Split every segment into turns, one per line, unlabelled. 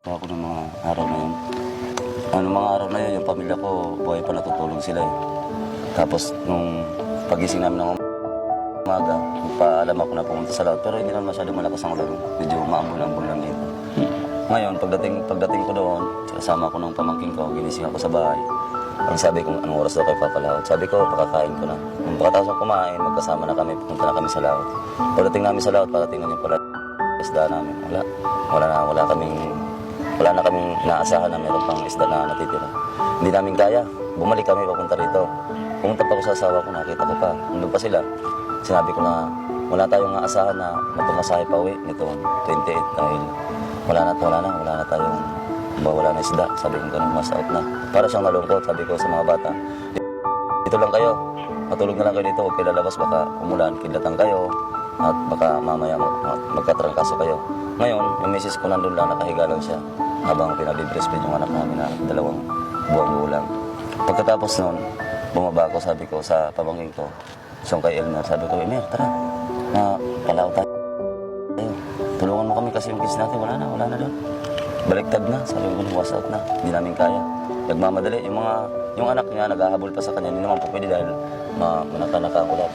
Ako ng mga araw na yun. Ano mga araw na yun, yung pamilya ko, buhay pa natutulog sila eh. Tapos nung pagising namin ng umaga, paalam ako na pumunta sa laot. Pero hindi naman masyadong malakas ang ulan. Medyo maambul-ambul lang dito. Ngayon, pagdating, pagdating ko doon, kasama ko ng pamangking ko, ginising ako sa bahay. Ang sabi ko, anong oras daw kayo papalawat? Sabi ko, pakakain ko na. Nung pagkatapos ng kumain, magkasama na kami, pupunta na kami sa laot. Pagdating namin sa laot, para tingnan yung pala isda namin. Wala. Wala na, wala kaming, wala na kaming naasahan na meron pang isda na natitira. Hindi namin kaya. Bumalik kami papunta rito. Pumunta pa ako sa asawa ko, nakita ko pa. Nandun pa sila. Sinabi ko na wala tayong aasahan na matumasahe pa uwi nito 28 dahil wala na, wala na, wala na tayong wala na isda. Sabi ko ganun, mas out na. Para siyang nalungkot, sabi ko sa mga bata. Dito lang kayo. Matulog na lang kayo dito. Huwag kayo lalabas. Baka umulan. Kidlatan kayo. At baka mamaya mag- mag- magkatrangkaso kayo. Ngayon, yung misis ko nandun lang. Nakahiga lang siya. Habang pinabibreastfeed yung anak namin na dalawang buwang gulang. Pagkatapos nun, bumaba ako. Sabi ko sa pamangking ko. So kay Elmer. Sabi ko, Elmer, tara. Na palaw tayo. Tulungan mo kami kasi yung kids natin. Wala na, wala na doon. Baliktad na. Sabi ko, was out na. Hindi namin kaya. Nagmamadali. Yung mga, yung anak niya, naghahabol pa sa kanya. Hindi naman po pwede dahil ma, manaka-nakakulat.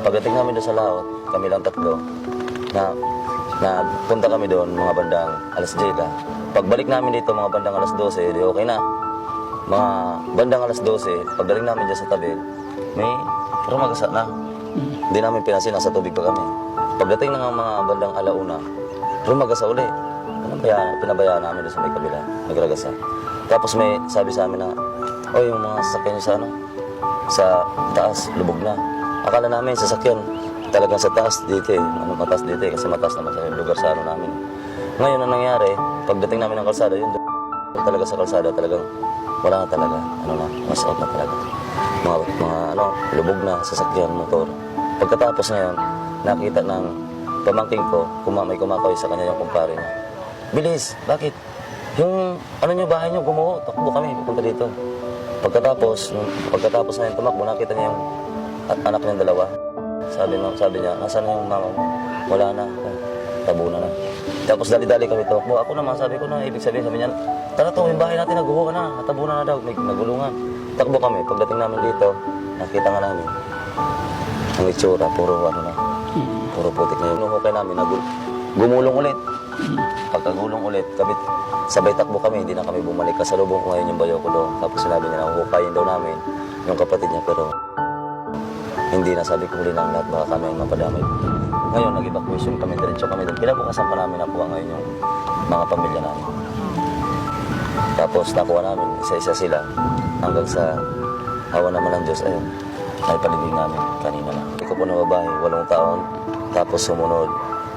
Pagdating namin doon sa laot, kami lang tatlo, na, na punta kami doon, mga bandang alas 10 ka. Pagbalik namin dito, mga bandang alas 12, di okay na. Mga bandang alas 12, pagdating namin dyan sa tabi, may rumagasa na. Hindi namin pinasin, nasa tubig pa kami. Pagdating ng mga bandang alauna, rumagasa uli. Ano kaya pinabayaan namin doon sa may kabila, nagragasa. Tapos may sabi sa amin na, oh yung mga sasakyan sa ano, sa taas, lubog na. Akala namin sasakyan, talagang sa taas dito eh. Ano, mataas dito eh, kasi mataas naman sa lugar sa ano namin. Ngayon, ang nangyari, pagdating namin ng kalsada, yun talaga sa kalsada, talagang wala na talaga. Ano na, mas out na talaga. Mga, mga ano, lubog na, sasakyan, motor. Pagkatapos ngayon, nakita ng pamangking ko, kuma, may kumakaway sa kanya yung kumpare niya. Bilis, bakit? Yung, ano nyo, bahay nyo, gumuho, takbo kami, pupunta dito. Pagkatapos, pagkatapos na yung tumakbo, nakita niya yung a- anak niyang dalawa. Sabi, no, sabi niya, nasaan na yung mama mo? Wala na. Oh, tabunan na. Tapos dali-dali kami tumakbo. Ako naman, sabi ko na, ibig sabihin, sabi niya, tara to, yung bahay natin, naguho ka na, natabunan na daw, may nagulungan. Takbo kami, pagdating namin dito, nakita nga namin, ang itsura, puro ano na, puro putik na yun. Nung hukay namin, nagul gumulong ulit. Pagkagulong ulit, kami, sabay takbo kami, hindi na kami bumalik. Kasalubong ko ngayon yung bayo ko doon. Tapos sinabi niya na hukayin daw namin yung kapatid niya, pero hindi na sabi ko huli ng lahat, baka kami ang mapadamay. Ngayon, nag-evacuation kami, diretso kami doon. Kinabukasan pa namin nakuha ngayon yung mga pamilya namin. Tapos nakuha namin, isa-isa sila, hanggang sa hawa naman ng Diyos, ayun, naipalibing namin kanina na. Iko po na babae, walong taon, tapos sumunod,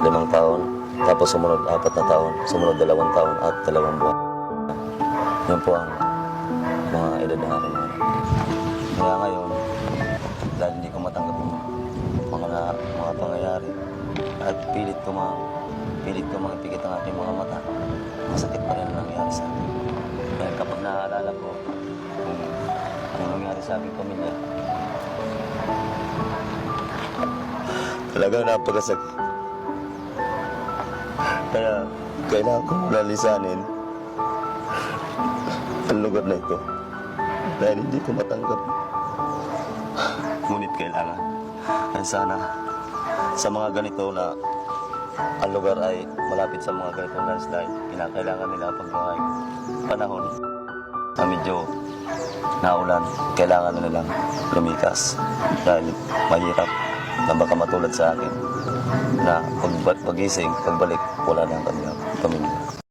limang taon, tapos sumunod, apat na taon, sumunod, dalawang taon, at dalawang buwan. Yan po ang mga edad na akin ngayon. Kaya ngayon, dahil hindi ko matanggap yung mga, mga pangyayari, at pilit ko ma, pilit ko makipikit ang aking mga mata, masakit pa rin ang nangyari sa akin. Kaya kapag naaalala ko kung ano nangyari sa aking pamilya, talagang napakasakit. Kaya kailangan ko lalisanin ang lugar na ito dahil hindi ko matanggap. Ngunit kailangan. Kaya sana sa mga ganito na ang lugar ay malapit sa mga ganitong landslide, kinakailangan nila pag mga panahon na medyo naulan, kailangan na nilang lumikas dahil mahirap na baka matulad sa akin na pag pagising, pagbalik, wala na ang kanilang pamilya.